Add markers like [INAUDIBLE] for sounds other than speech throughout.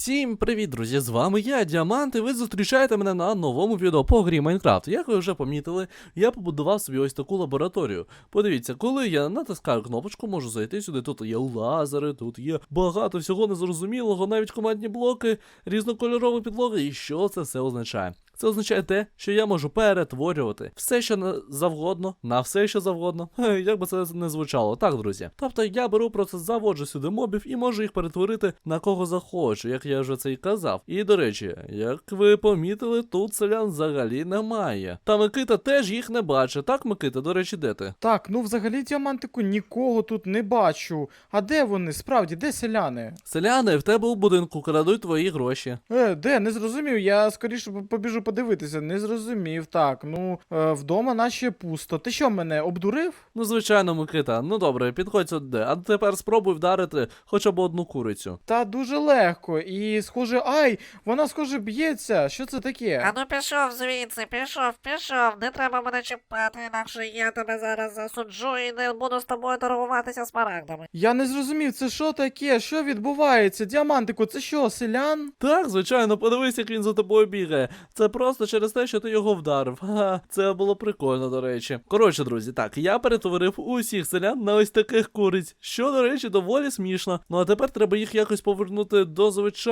Всім привіт, друзі! З вами я, Діамант, і ви зустрічаєте мене на новому відео по грі Майнкрафт. Як ви вже помітили, я побудував собі ось таку лабораторію. Подивіться, коли я натискаю кнопочку, можу зайти сюди. Тут є лазери, тут є багато всього незрозумілого, навіть командні блоки, різнокольорові підлоги. І що це все означає? Це означає те, що я можу перетворювати все, що завгодно, на все, що завгодно. Як би це не звучало, так, друзі. Тобто я беру просто заводжу сюди мобів і можу їх перетворити на кого захочу, як я вже це і казав. І до речі, як ви помітили, тут селян взагалі немає. Та Микита теж їх не бачить. Так, Микита, до речі, де ти? Так, ну взагалі діамантику нікого тут не бачу. А де вони? Справді, де селяни? Селяни, в тебе у будинку крадуть твої гроші. Е, де? Не зрозумів. Я скоріше побіжу подивитися. Не зрозумів. Так, ну е, вдома наче пусто. Ти що мене обдурив? Ну, звичайно, Микита. Ну добре, підходь сюди. А тепер спробуй вдарити хоча б одну курицю. Та дуже легко. І схоже, ай, вона схоже б'ється. Що це таке? А ну пішов звідси, пішов, пішов, не треба мене чіпати, інакше я тебе зараз засуджу і не буду з тобою торгуватися смарагдами. Я не зрозумів, це що таке? Що відбувається? Діамантику, це що, селян? Так, звичайно, подивись, як він за тобою бігає. Це просто через те, що ти його вдарив. Ха, це було прикольно, до речі. Коротше, друзі, так, я перетворив усіх селян на ось таких куриць, що, до речі, доволі смішно. Ну а тепер треба їх якось повернути до звичайного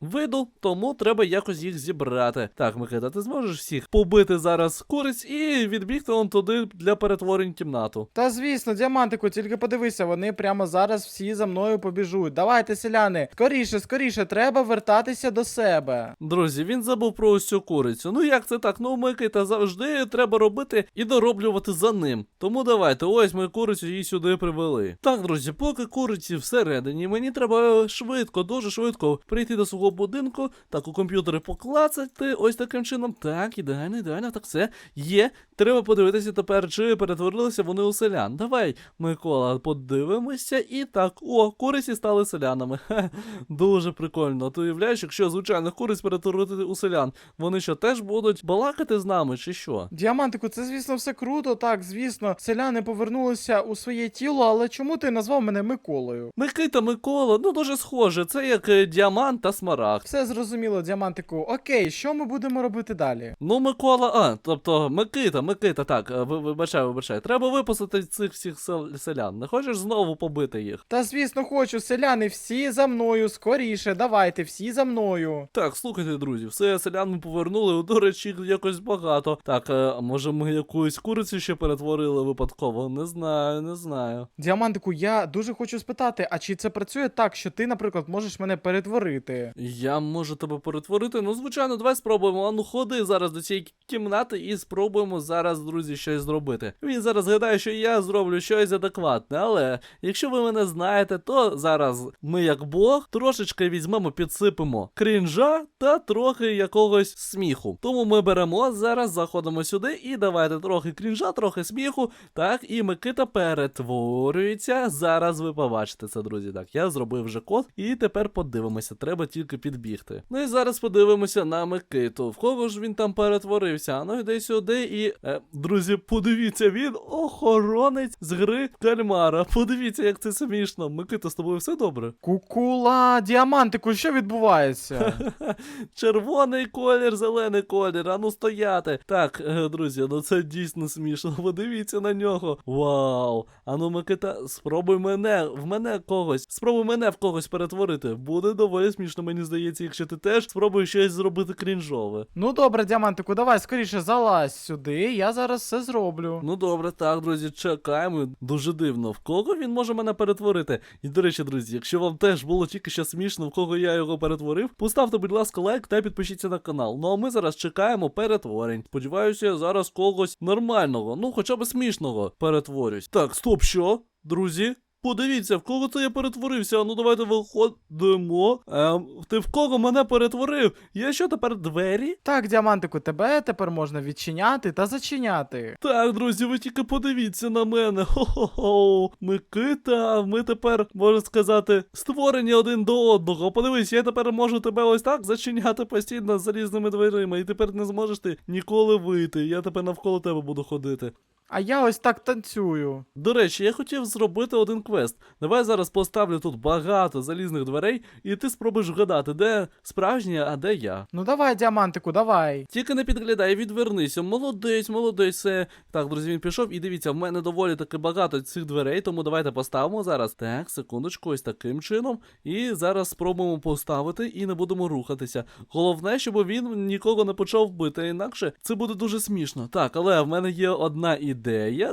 виду, тому треба якось їх зібрати. Так, Микита, ти зможеш всіх побити зараз куриць і відбігти он туди для перетворень кімнату. Та звісно, діамантику, тільки подивися, вони прямо зараз всі за мною побіжуть. Давайте, селяни, скоріше, скоріше, треба вертатися до себе. Друзі, він забув про ось цю курицю. Ну як це так? Ну Микита завжди треба робити і дороблювати за ним. Тому давайте, ось ми курицю її сюди привели. Так, друзі, поки куриці всередині, мені треба швидко, дуже швидко прийти до свого будинку, так у комп'ютері поклацати ось таким чином. Так, ідеально, ідеально, так все є. Треба подивитися тепер, чи перетворилися вони у селян. Давай, Микола, подивимося. І так, о, куриці стали селянами. [LAUGHS] Хе, дуже прикольно. Ти уявляєш, якщо звичайних куриць перетворити у селян, вони що теж будуть балакати з нами, чи що? Діамантику, це звісно все круто, так, звісно, селяни повернулися у своє тіло, але чому ти назвав мене Миколою? Микита, Микола, ну дуже схоже, це як е, діамант та смарагд. Все зрозуміло, діамантику. Окей, що ми будемо робити далі? Ну, Микола, а, тобто Микита, Микита, так, е, ви- вибачай, вибачай. Треба випустити цих всіх сел- селян. Не хочеш знову побити їх? Та звісно, хочу, селяни, всі за мною, скоріше, давайте, всі за мною. Так, слухайте, друзі, все селян ми повернули. До речі, їх якось багато. Так, е, може ми якусь курицю ще перетворили випадково? Не знаю, не знаю. Діамантику, я дуже хочу спитати, а чи це працює так, що ти, наприклад, можеш мене перетворити? Я можу тебе перетворити. Ну, звичайно, давай спробуємо. А ну ходи зараз до цієї кімнати і спробуємо зараз, друзі, щось зробити. Він зараз гадає, що я зроблю щось адекватне, але якщо ви мене знаєте, то зараз ми, як Бог, трошечки візьмемо, підсипемо крінжа та трохи якогось сміху. Тому ми беремо зараз, заходимо сюди і давайте трохи крінжа, трохи сміху. Так, і Микита перетворюється. Зараз ви побачите це, друзі. Так, я зробив вже код, і тепер подивимося, треба тільки підбігти. Ну і зараз подивимося на Микиту. В кого ж він там перетворився? А Ну йди сюди і. Е, друзі, подивіться, він охоронець з гри кальмара. Подивіться, як це смішно. Микита, з тобою все добре? Кукула, діамантику, що відбувається? [LAUGHS] Червоний колір, зелений колір, а ну стояти. Так, е, друзі, ну це дійсно смішно. [LAUGHS] Подивіться на нього. Вау. А ну, Микита, спробуй мене, в мене когось. Спробуй мене в когось перетворити. Буде доволі смішно, мені здається, якщо ти теж спробуєш щось зробити крінжове. ну добре, діамантику, давай скоріше залазь сюди, я зараз все зроблю. Ну добре, так, друзі, чекаємо. Дуже дивно. В кого він може мене перетворити? І до речі, друзі, якщо вам теж було тільки що смішно, в кого я його перетворив, поставте, будь ласка, лайк та підпишіться на канал. Ну а ми зараз чекаємо перетворень. Сподіваюся, я зараз когось нормального, ну хоча б смішного перетворюсь. Так, стоп, що? Друзі? Подивіться, в кого це я перетворився. Ну давайте виходимо. Ем, ти в кого мене перетворив? Я що тепер двері? Так, діамантику, тебе тепер можна відчиняти та зачиняти. Так, друзі, ви тільки подивіться на мене. Хо-хо-хо. Микита, ми тепер, можна сказати, створені один до одного. Подивись, я тепер можу тебе ось так зачиняти постійно залізними дверима, і тепер не зможеш ти ніколи вийти. Я тепер навколо тебе буду ходити. А я ось так танцюю. До речі, я хотів зробити один квест. Давай зараз поставлю тут багато залізних дверей, і ти спробуєш вгадати, де справжня, а де я. Ну давай, діамантику, давай. Тільки не підглядай, відвернися. Молодець, молодець. Все. Так, друзі, він пішов. І дивіться, в мене доволі таки багато цих дверей, тому давайте поставимо зараз. Так, секундочку, ось таким чином. І зараз спробуємо поставити і не будемо рухатися. Головне, щоб він нікого не почав бити, інакше це буде дуже смішно. Так, але в мене є одна ідея.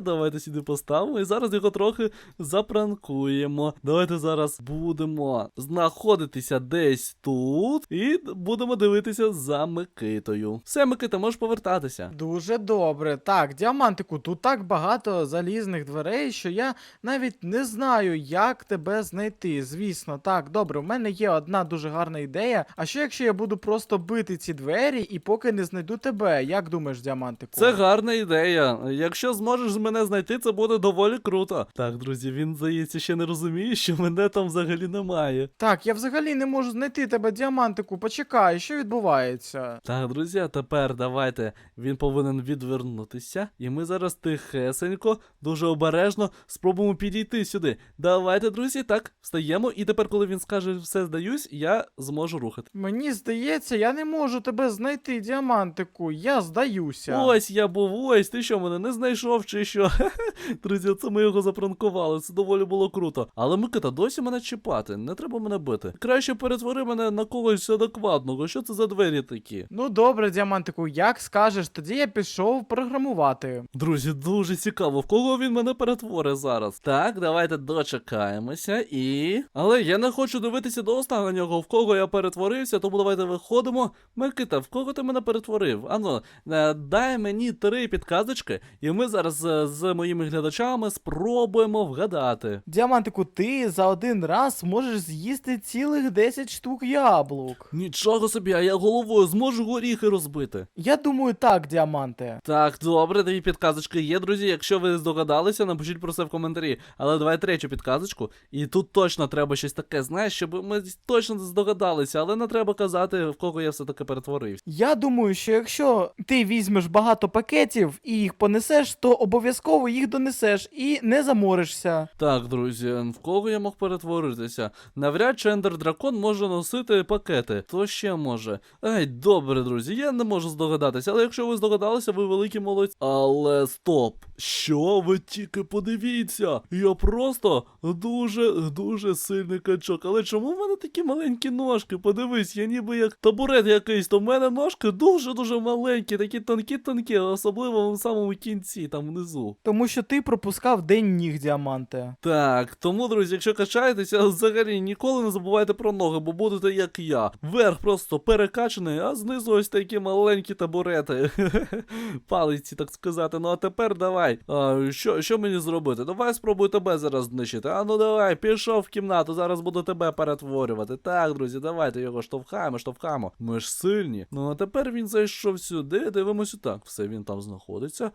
Давайте сюди поставимо. І зараз його трохи запранкуємо. Давайте зараз будемо знаходитися десь тут і будемо дивитися за Микитою. Все, Микита, можеш повертатися. Дуже добре. Так, діамантику, тут так багато залізних дверей, що я навіть не знаю, як тебе знайти. Звісно, так, добре, у мене є одна дуже гарна ідея. А що якщо я буду просто бити ці двері і поки не знайду тебе? Як думаєш, діамантику? Це гарна ідея. Якщо зможеш мене знайти, це буде доволі круто. Так, друзі, він здається ще не розуміє, що мене там взагалі немає. Так, я взагалі не можу знайти тебе, діамантику. Почекай, що відбувається? Так, друзі, а тепер давайте. Він повинен відвернутися. І ми зараз тихесенько, дуже обережно спробуємо підійти сюди. Давайте, друзі, так, встаємо. І тепер, коли він скаже все здаюсь, я зможу рухати. Мені здається, я не можу тебе знайти, діамантику. Я здаюся. Ось я був, ось ти що мене не знайшов чи що? [LAUGHS] Друзі, це ми його запранкували. Це доволі було круто. Але Микита, досі мене чіпати, не треба мене бити. Краще перетвори мене на когось адекватного. Що це за двері такі? Ну добре, діамантику, як скажеш, тоді я пішов програмувати. Друзі, дуже цікаво, в кого він мене перетворить зараз. Так, давайте дочекаємося і. Але я не хочу дивитися до останнього, в кого я перетворився, тому давайте виходимо. Микита, в кого ти мене перетворив? Ану, е, дай мені три підказочки, і ми зараз е, з моїми глядачами спробуємо вгадати. Діамантику, ти за один раз можеш з'їсти цілих 10 штук яблук. Нічого собі, а я головою зможу горіхи розбити. Я думаю, так, діаманте. Так, добре, дві підказочки є, друзі. Якщо ви здогадалися, напишіть про це в коментарі. Але давай третю підказочку. І тут точно треба щось таке, знаєш, щоб ми точно здогадалися, але не треба казати, в кого я все-таки перетворився. Я думаю, що якщо ти візьмеш багато пакетів і їх понесеш, то обов'язково їх донесеш і не заморишся. Так, друзі, в кого я мог перетворитися? Навряд чи Ендер Дракон може носити пакети. То ще може. Ей, добре, друзі, я не можу здогадатися, але якщо ви здогадалися, ви великі молодці. Але стоп! Що ви тільки подивіться? Я просто дуже дуже сильний качок. Але чому в мене такі маленькі ножки? Подивись, я ніби як табурет якийсь, то в мене ножки дуже-дуже маленькі, такі тонкі-тонкі, особливо в самому кінці, там внизу. Тому що ти пропускав день ніг, діаманте. Так, тому, друзі, якщо качаєтеся, взагалі ніколи не забувайте про ноги, бо будете як я. Верх просто перекачаний, а знизу ось такі маленькі табурети. [LAUGHS] Палиці, так сказати. Ну а тепер давай. А, що, що мені зробити? Давай спробуй тебе зараз знищити. А ну давай, пішов в кімнату, зараз буду тебе перетворювати. Так, друзі, давайте його штовхаємо, штовхаємо. Ми ж сильні. Ну а тепер він зайшов сюди, дивимося так. Все, він там знаходиться.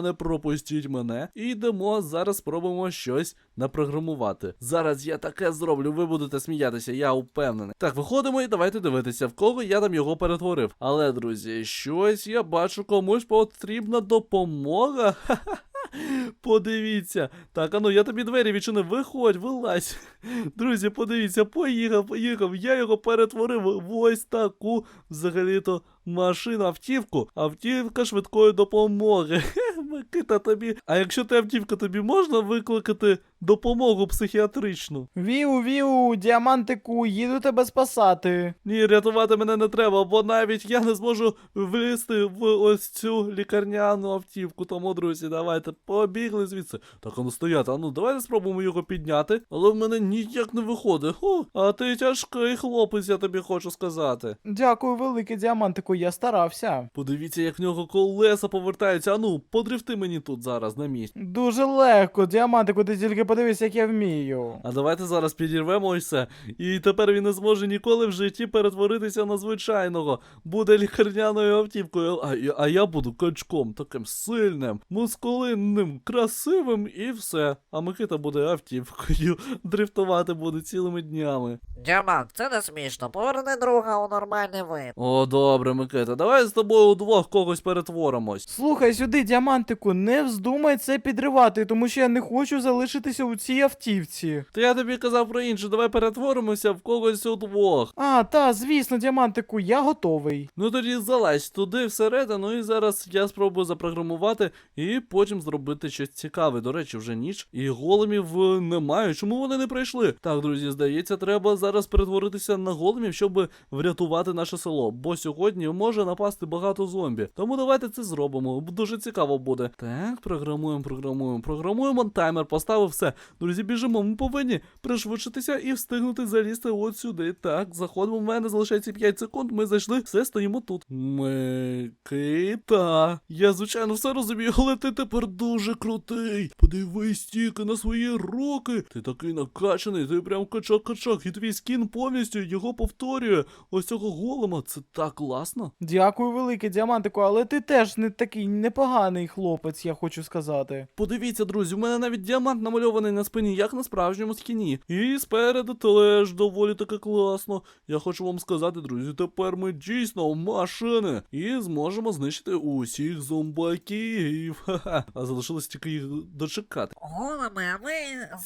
Селяни, пропустіть мене. І йдемо зараз спробуємо щось напрограмувати. Зараз я таке зроблю, ви будете сміятися, я упевнений. Так, виходимо і давайте дивитися, в кого я там його перетворив. Але, друзі, щось я бачу, комусь потрібна допомога. Подивіться. Так, ану, я тобі двері відчинив. Виходь, вилазь. Друзі, подивіться, поїхав, поїхав. Я його перетворив в ось таку взагалі-то машину, автівку. Автівка швидкої допомоги. [LAUGHS] Микита тобі. А якщо ти автівка, тобі можна викликати допомогу психіатричну? Віу, віу, діамантику, їду тебе спасати. Ні, рятувати мене не треба, бо навіть я не зможу влізти в ось цю лікарняну автівку. Тому, друзі, давайте побігли звідси. Так, а ну стояти, а ну давайте спробуємо його підняти, але в мене ніяк не виходить. О, а ти тяжкий хлопець, я тобі хочу сказати. Дякую, велике діамантику, я старався. Подивіться, як в нього колеса повертаються. А ну, подрифти мені тут зараз на місці. Дуже легко, діамантику, ти тільки подивись, як я вмію. А давайте зараз підірвемо ось це. І тепер він не зможе ніколи в житті перетворитися на звичайного. Буде лікарняною автівкою. А, я- а я буду качком, таким сильним, мускулинним, красивим і все. А Микита буде автівкою. [LAUGHS] Дрифтувати буде цілими днями. Діамант, це не смішно. Поверни друга у нормальний вид. О, добре, Микита, давай з тобою удвох когось перетворимось. Слухай сюди, діамантику, не вздумай це підривати, тому що я не хочу залишитися у цій автівці. Та я тобі казав про інше, давай перетворимося в когось удвох. А, та, звісно, діамантику, я готовий. Ну тоді залазь туди всередину, і зараз я спробую запрограмувати і потім зробити щось цікаве. До речі, вже ніч, і големів е, немає. Чому вони не прийшли? Так, друзі, здається, треба зараз перетворитися на големів, щоб врятувати наше село. Бо сьогодні може напасти багато зомбі. Тому давайте це зробимо. Дуже цікаво буде. Так, програмуємо, програмуємо, програмуємо таймер, поставив все. Друзі, біжимо. Ми повинні пришвидшитися і встигнути залізти от сюди. Так, заходимо. У мене залишається 5 секунд. Ми зайшли, все стоїмо тут. Микита. Я, звичайно, все розумію, але ти тепер дуже крутий. Подивись тільки на свої руки. Ти такий накачаний, ти прям качок-качок, і твій скін повністю його повторює. Ось цього голема. Це так класно. Дякую велике, діамантику, але ти теж не такий непоганий хлопець, я хочу сказати. Подивіться, друзі, у мене навіть діамант намальований на спині, як на справжньому скіні. І спереду теж доволі таки класно. Я хочу вам сказати, друзі, тепер ми дійсно машини і зможемо знищити усіх зомбаків. [LAUGHS] Ха-ха. А залишилось тільки їх дочекати. Голими, а ви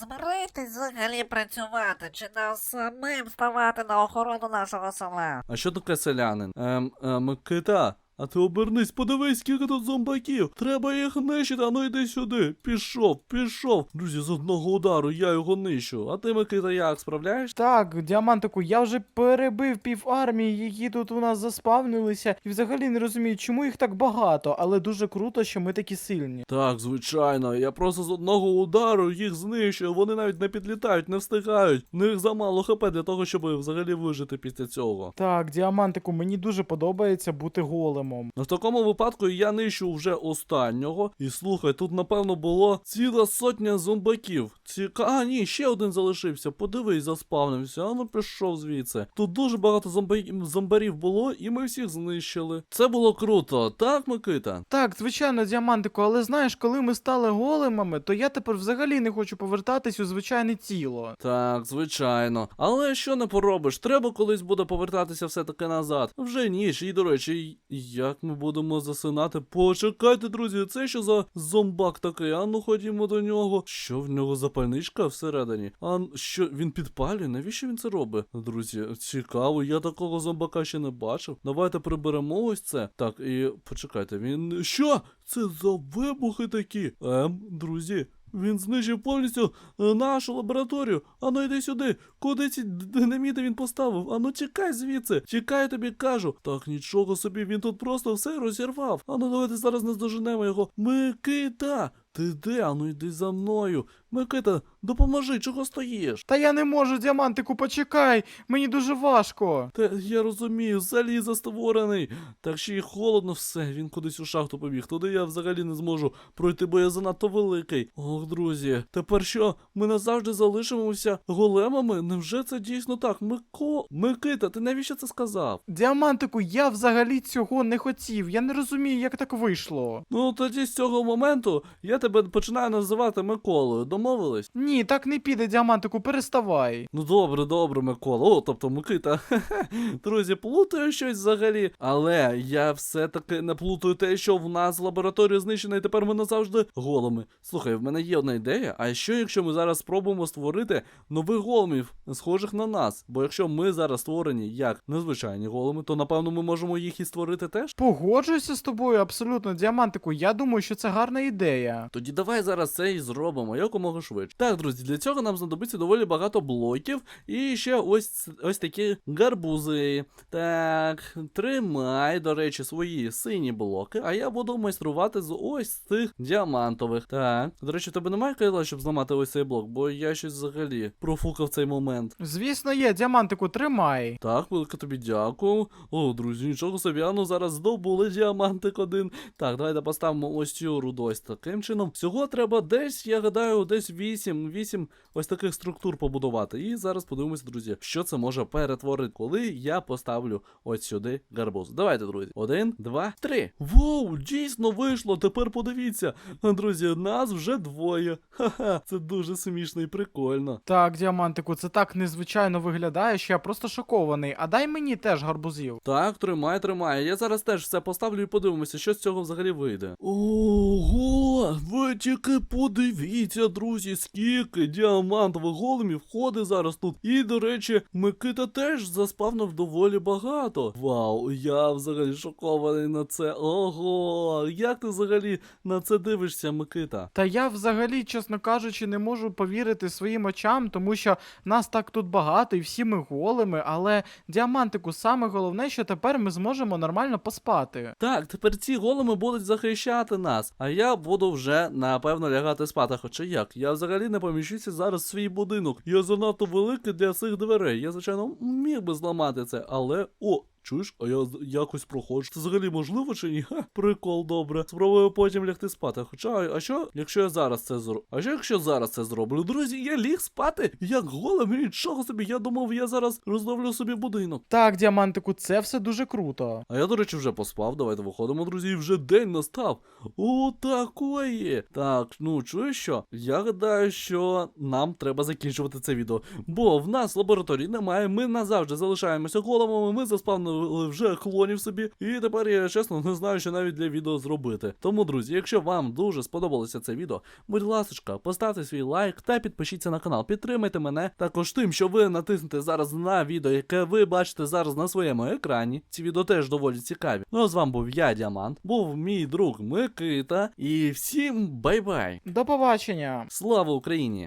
збираєтесь взагалі працювати, чи нам самим ставати на охорону нашого села? А що таке селянин? Ем, Микита. А ти обернись, подивись, скільки тут зомбаків. Треба їх нищити, а ну йди сюди. Пішов, пішов. Друзі, з одного удару я його нищу. А ти, Микита, як справляєш? Так, діамантику, я вже перебив пів армії, які тут у нас заспавнилися, і взагалі не розумію, чому їх так багато, але дуже круто, що ми такі сильні. Так, звичайно, я просто з одного удару їх знищую, вони навіть не підлітають, не встигають. У них замало хп для того, щоб взагалі вижити після цього. Так, діамантику, мені дуже подобається бути големом. В такому випадку я нищу вже останнього. І слухай, тут напевно було ціла сотня зомбаків. Ціка... А, ні, ще один залишився. Подивись, заспавнився. А ну пішов звідси. Тут дуже багато зомба... зомбарів було, і ми всіх знищили. Це було круто, так, Микита? Так, звичайно, діамантику, але знаєш, коли ми стали големами, то я тепер взагалі не хочу повертатись у звичайне тіло. Так, звичайно. Але що не поробиш? Треба колись буде повертатися все-таки назад. Вже ніч, і до речі, як ми будемо засинати? Почекайте, друзі, це що за зомбак такий? А ну ходімо до нього. Що в нього запальничка всередині? А що він підпалює? Навіщо він це робить? Друзі, цікаво, я такого зомбака ще не бачив. Давайте приберемо ось це. Так, і почекайте, він. Що? Це за вибухи такі? Ем, друзі. Він знищив повністю е, нашу лабораторію. Ану йди сюди. Куди ці динаміти він поставив? Ану чекай звідси. Чекай, тобі кажу. Так нічого собі, він тут просто все розірвав. Ану, давайте зараз наздоженемо його. Микита! Ти де? Ану йди за мною. Микита, допоможи, чого стоїш? Та я не можу, діамантику, почекай, мені дуже важко. Та я розумію, залізо створений. Так ще й холодно все, він кудись у шахту побіг. Туди я взагалі не зможу пройти, бо я занадто великий. Ох, друзі, тепер що? Ми назавжди залишимося големами? Невже це дійсно так? Мико. Микита, ти навіщо це сказав? Діамантику, я взагалі цього не хотів. Я не розумію, як так вийшло. Ну тоді з цього моменту я тебе починаю називати Миколою. Домовились? Ні, так не піде, діамантику, переставай. Ну добре, добре, Микола. О, тобто Микита. [LAUGHS] Друзі, плутаю щось взагалі. Але я все-таки не плутаю те, що в нас лабораторія знищена, і тепер ми назавжди голими. Слухай, в мене є одна ідея. А що, якщо ми зараз спробуємо створити нових големів, схожих на нас? Бо якщо ми зараз створені як незвичайні големи, то напевно ми можемо їх і створити теж. Погоджуюся з тобою абсолютно, діамантику. Я думаю, що це гарна ідея. Тоді давай зараз це і зробимо якомога швидше. Так, друзі, для цього нам знадобиться доволі багато блоків і ще ось ось такі гарбузи. Так, тримай, до речі, свої сині блоки, а я буду майструвати з ось цих діамантових. Так, до речі, тебе немає кайла, щоб зламати ось цей блок, бо я щось взагалі профукав цей момент. Звісно, є, діамантику, тримай. Так, велике тобі дякую. О, друзі, нічого собі, а ну зараз здобули діамантик один. Так, давайте поставимо ось цю руду ось таким чином. Всього треба десь, я гадаю, десь 8, 8 ось таких структур побудувати. І зараз подивимося, друзі, що це може перетворити, коли я поставлю ось сюди гарбуз. Давайте, друзі. Один, два, три. Воу, дійсно вийшло. Тепер подивіться. Друзі, нас вже двоє. Ха-ха, це дуже смішно і прикольно. Так, діамантику, це так незвичайно виглядає, що я просто шокований. А дай мені теж гарбузів. Так, тримай, тримай. Я зараз теж все поставлю і подивимося, що з цього взагалі вийде. Ого, ви тільки подивіться, друзі, скільки діамантових големів ходить зараз тут. І, до речі, Микита теж заспавнив доволі багато. Вау, я взагалі шокований на це. Ого, як ти взагалі на це дивишся, Микита? Та я взагалі, чесно кажучи, не можу повірити своїм очам, тому що нас так тут багато, і всі ми голими, але діамантику, саме головне, що тепер ми зможемо нормально поспати. Так, тепер ці големи будуть захищати нас, а я буду вже напевно лягати спати. Хоча як, я взагалі не поміщуся зараз в свій будинок. Я занадто великий для цих дверей. Я, звичайно, міг би зламати це, але о. Чуєш, а я якось проходжу. Це взагалі можливо чи ні? Ха, прикол, добре. Спробую потім лягти спати. Хоча, а що, якщо я зараз це зроблю? А що якщо зараз це зроблю? Друзі, я ліг спати, як голем, нічого собі. Я думав, я зараз розновлю собі будинок. Так, діамантику, це все дуже круто. А я, до речі, вже поспав. Давайте виходимо, друзі, і вже день настав. О, такої. Так, ну чуєш що? Я гадаю, що нам треба закінчувати це відео. Бо в нас лабораторії немає, ми назавжди залишаємося голомами, ми заспавнили вже клонів собі. І тепер я чесно не знаю, що навіть для відео зробити. Тому, друзі, якщо вам дуже сподобалося це відео, будь ласка, поставте свій лайк та підпишіться на канал. Підтримайте мене також тим, що ви натиснете зараз на відео, яке ви бачите зараз на своєму екрані. Ці відео теж доволі цікаві. Ну а з вами був я, Діамант, був мій друг Микита. І всім бай-бай! До побачення! Слава Україні!